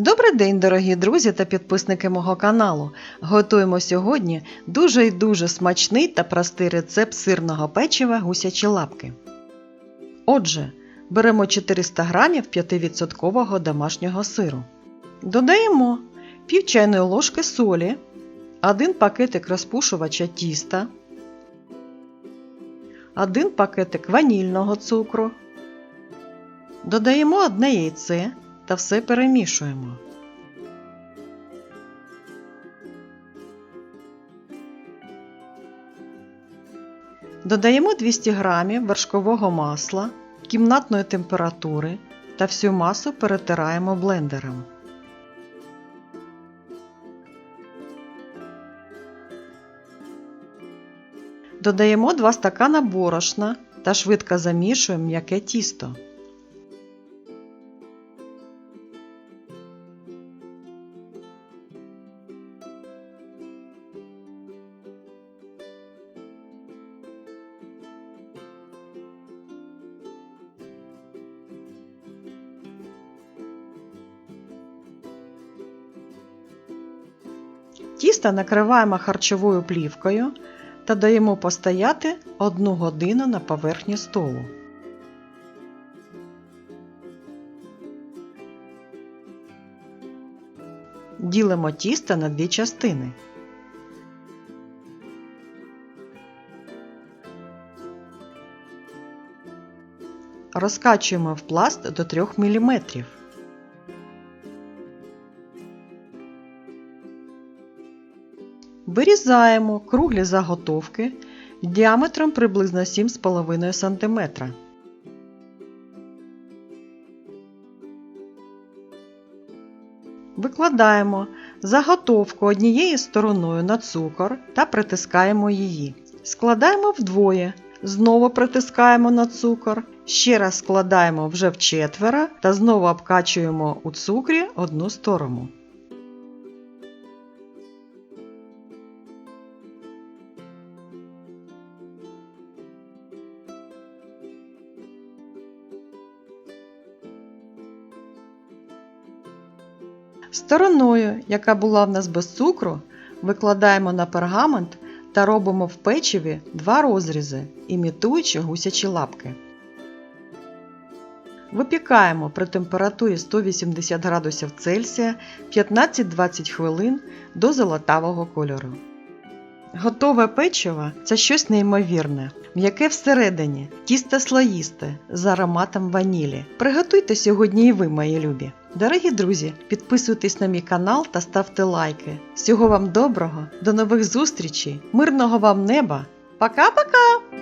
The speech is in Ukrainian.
Добрий день, дорогі друзі та підписники мого каналу. Готуємо сьогодні дуже і дуже смачний та простий рецепт сирного печива гусячі лапки. Отже, беремо 400 грамів 5% домашнього сиру. Додаємо пів чайної ложки солі, 1 пакетик розпушувача тіста, 1 пакетик ванільного цукру. Додаємо одне яйце та все перемішуємо. Додаємо 200 г вершкового масла кімнатної температури та всю масу перетираємо блендером. Додаємо 2 стакана борошна та швидко замішуємо м'яке тісто. Тісто накриваємо харчовою плівкою та даємо постояти 1 годину на поверхні столу. Ділимо тісто на дві частини. Розкачуємо в пласт до 3 мм. Вирізаємо круглі заготовки діаметром приблизно 7,5 см. Викладаємо заготовку однією стороною на цукор та притискаємо її. Складаємо вдвоє, знову притискаємо на цукор, ще раз складаємо вже в четверо та знову обкачуємо у цукрі одну сторону. Стороною, яка була в нас без цукру, викладаємо на пергамент та робимо в печиві два розрізи, імітуючи гусячі лапки. Випікаємо при температурі 180 градусів Цельсія 15-20 хвилин до золотавого кольору. Готове печиво це щось неймовірне, м'яке всередині, тісто слоїсте з ароматом ванілі. Приготуйте сьогодні і ви, мої любі. Дорогі друзі, підписуйтесь на мій канал та ставте лайки. Всього вам доброго, до нових зустрічей, мирного вам неба! Пока-пока!